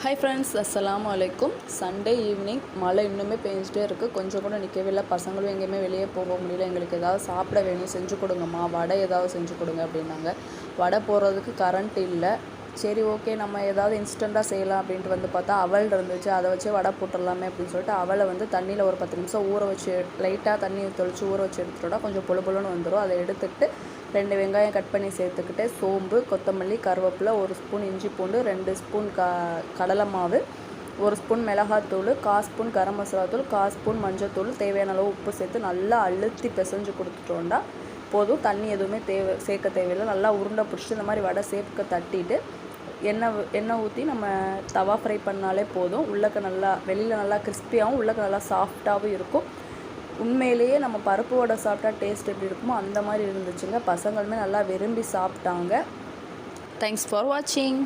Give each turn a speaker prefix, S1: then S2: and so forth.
S1: Hi friends அஸ்லாம் வலைக்கும் Sunday evening மழை இன்னுமே பெஞ்சிட்டே இருக்குது கொஞ்சம் கூட நிற்கவே இல்லை. பசங்களும் எங்கேயுமே வெளியே போக முடியல. எங்களுக்கு ஏதாவது சாப்பிட வேணும் செஞ்சு கொடுங்கம்மா. வடை ஏதாவது செஞ்சு கொடுங்க அப்படின்னாங்க. வடை போடுறதுக்கு கரண்ட் இல்லை. சரி ஓகே நம்ம ஏதாவது இன்ஸ்டண்ட்டாக செய்யலாம் அப்படின்ட்டு வந்து பார்த்தா அவல் இருந்துச்சு. அதை வச்சு வடை போட்டுடலாமே அப்படின்னு சொல்லிட்டு அவளை வந்து தண்ணியில் ஒரு பத்து நிமிஷம் ஊற வச்சு லைட்டாக தண்ணி தெளித்து ஊற வச்சு எடுத்துட்டோம்னா கொஞ்சம் பொழு பொழுன்னு வந்துடும் அதை எடுத்துகிட்டு ரெண்டு வெங்காயம் கட் பண்ணி சேர்த்துக்கிட்டு சோம்பு கொத்தமல்லி கருவேப்பிலை ஒரு ஸ்பூன் இஞ்சி பூண்டு ரெண்டு ஸ்பூன் க கடலை மாவு ஒரு ஸ்பூன் மிளகாத்தூள் கால் ஸ்பூன் கரம் மசாலா தூள் கால் ஸ்பூன் மஞ்சத்தூள் தேவையான அளவு உப்பு சேர்த்து நல்லா அழுத்தி பிசைஞ்சு கொடுத்துட்டோம்னா போதும். தண்ணி எதுவுமே தேவை சேர்க்க தேவையில்லை. நல்லா உருண்டை பிடிச்சிட்டு இந்த மாதிரி வடை சேர்க்க தட்டிட்டு எண்ணெய் எண்ணெய் ஊற்றி நம்ம தவா ஃப்ரை பண்ணாலே போதும். உள்ளக்க நல்லா வெளியில் நல்லா கிறிஸ்பியாகவும் உள்ளக்க நல்லா சாஃப்டாகவும் இருக்கும். உண்மையிலேயே நம்ம பருப்பு வடை சாப்பிட்டா டேஸ்ட் எப்படி இருக்குமோ அந்த மாதிரி இருந்துச்சுங்க. பசங்களுமே நல்லா விரும்பி சாப்பிட்டாங்க. தேங்க்ஸ் ஃபார் வாட்சிங்